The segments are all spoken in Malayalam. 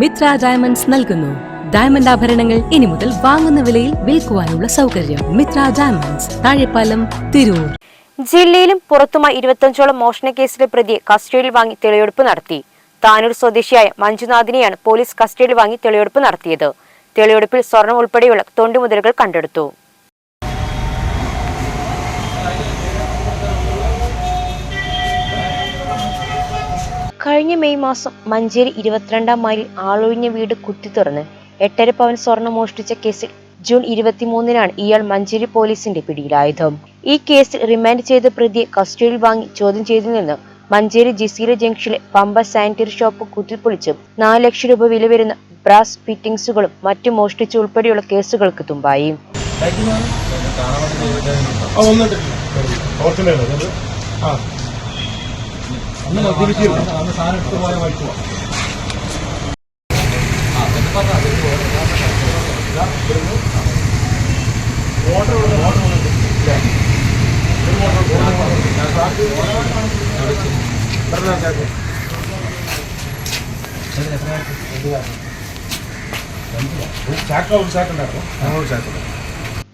മിത്ര ഡയമണ്ട്സ് നൽകുന്നു. ഡയമണ്ട് ആഭരണങ്ങൾ ഇനി മുതൽ വാങ്ങുന്ന വിലയിൽ വിൽക്കുവാനുള്ള സൗകര്യം മിത്ര ഡയമണ്ട്സ് താഴെപ്പാലം തിരൂർ. ജില്ലയിലും പുറത്തുമായി ഇരുപത്തഞ്ചോളം മോഷണ കേസിലെ പ്രതിയെ കസ്റ്റഡിയിൽ വാങ്ങി തെളിവെടുപ്പ് നടത്തി. താനൂർ സ്വദേശിയായ മഞ്ജുനാഥിനെയാണ് പോലീസ് കസ്റ്റഡിയിൽ വാങ്ങി തെളിവെടുപ്പ് നടത്തിയത്. തെളിവെടുപ്പിൽ സ്വർണം ഉൾപ്പെടെയുള്ള തൊണ്ടുമുതലുകൾ കണ്ടെടുത്തു. കഴിഞ്ഞ മെയ് മാസം മഞ്ചേരി ഇരുപത്തിരണ്ടാം മൈലിൽ ആളൊഴിഞ്ഞ വീട് കുത്തി തുറന്ന് എട്ടര പവൻ സ്വർണം മോഷ്ടിച്ച കേസിൽ ജൂൺ ഇരുപത്തിമൂന്നിനാണ് ഇയാൾ മഞ്ചേരി പോലീസിന്റെ പിടിയിലായത്. ഈ കേസിൽ റിമാൻഡ് ചെയ്ത പ്രതിയെ കസ്റ്റഡിയിൽ വാങ്ങി ചോദ്യം ചെയ്തു നിന്ന് മഞ്ചേരി ജിസീല ജംഗ്ഷനിലെ പമ്പ സാനിറ്ററി ഷോപ്പ് കുത്തിപ്പൊളിച്ച് നാല് ലക്ഷം രൂപ വില വരുന്ന ബ്രാസ് ഫിറ്റിംഗ്സുകളും മറ്റു മോഷ്ടിച്ചു ഉൾപ്പെടെയുള്ള കേസുകൾക്ക് തുമ്പായി. ആ. മദ്യപിച്ചിരുന്നു അന്ന് സാധനം എടുത്ത് പോയ വഴിക്ക് പോവാം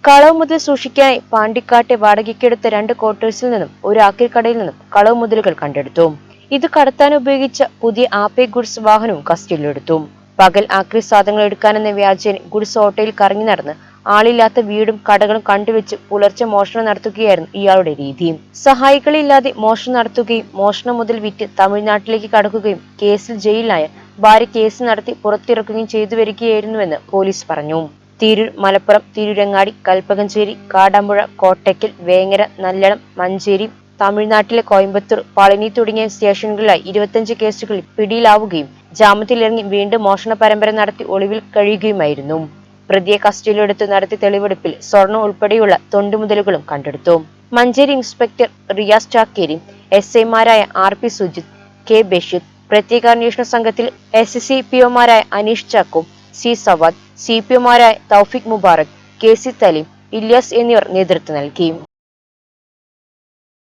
കളവ് മുതൽ സൂക്ഷിക്കാനായി പാണ്ടിക്കാട്ടെ വാടകയ്ക്കെടുത്ത രണ്ട് ക്വാർട്ടേഴ്സിൽ നിന്നും ഒരു ആക്കിൽ കടയിൽ നിന്നും കളവ് മുതലുകൾ കണ്ടെടുത്തു. ഇത് കടത്താൻ ഉപയോഗിച്ച പുതിയ ആപ്പേ ഗുഡ്സ് വാഹനവും കസ്റ്റഡിയിലെടുത്തു. പകൽ ആക്രി സാധനങ്ങൾ എടുക്കാനെന്ന വ്യാജേന ഗുഡ്സ് ഓട്ടോയിൽ കറങ്ങി നടന്ന് ആളില്ലാത്ത വീടും കടകളും കണ്ടുവെച്ച് പുലർച്ചെ മോഷണം നടത്തുകയായിരുന്നു ഇയാളുടെ രീതി. സഹായികളില്ലാതെ മോഷണം നടത്തുകയും മോഷണം മുതൽ വിറ്റ് തമിഴ്നാട്ടിലേക്ക് കടക്കുകയും കേസിൽ ജയിലിലായ ഭാര്യ കേസ് നടത്തി പുറത്തിറക്കുകയും ചെയ്തു വരികയായിരുന്നുവെന്ന് പോലീസ് പറഞ്ഞു. തിരൂർ മലപ്പുറം തിരൂരങ്ങാടി കൽപ്പകഞ്ചേരി കാടാമ്പുഴ കോട്ടയ്ക്കൽ വേങ്ങര നല്ലളം മഞ്ചേരി തമിഴ്നാട്ടിലെ കോയമ്പത്തൂർ പളനി തുടങ്ങിയ സ്റ്റേഷനുകളിലായി ഇരുപത്തഞ്ച് കേസുകളിൽ പിടിയിലാവുകയും ജാമ്യത്തിലിറങ്ങി വീണ്ടും മോഷണ പരമ്പര നടത്തി ഒളിവിൽ കഴിയുകയുമായിരുന്നു. പ്രതിയെ കസ്റ്റഡിയിലെടുത്ത് നടത്തിയ തെളിവെടുപ്പിൽ സ്വർണം ഉൾപ്പെടെയുള്ള തൊണ്ടുമുതലുകളും കണ്ടെടുത്തു. മഞ്ചേരി ഇൻസ്പെക്ടർ റിയാസ് ചാക്കേരി എസ് ഐമാരായ R P Sujith K Basheer പ്രത്യേക അന്വേഷണ സംഘത്തിൽ S C P ഒമാരായ Aneesh Chacko C Sawad C P ഒമാരായ Tawfiq Mubarak K C Thaleem Ilyas എന്നിവർ നേതൃത്വം നൽകി.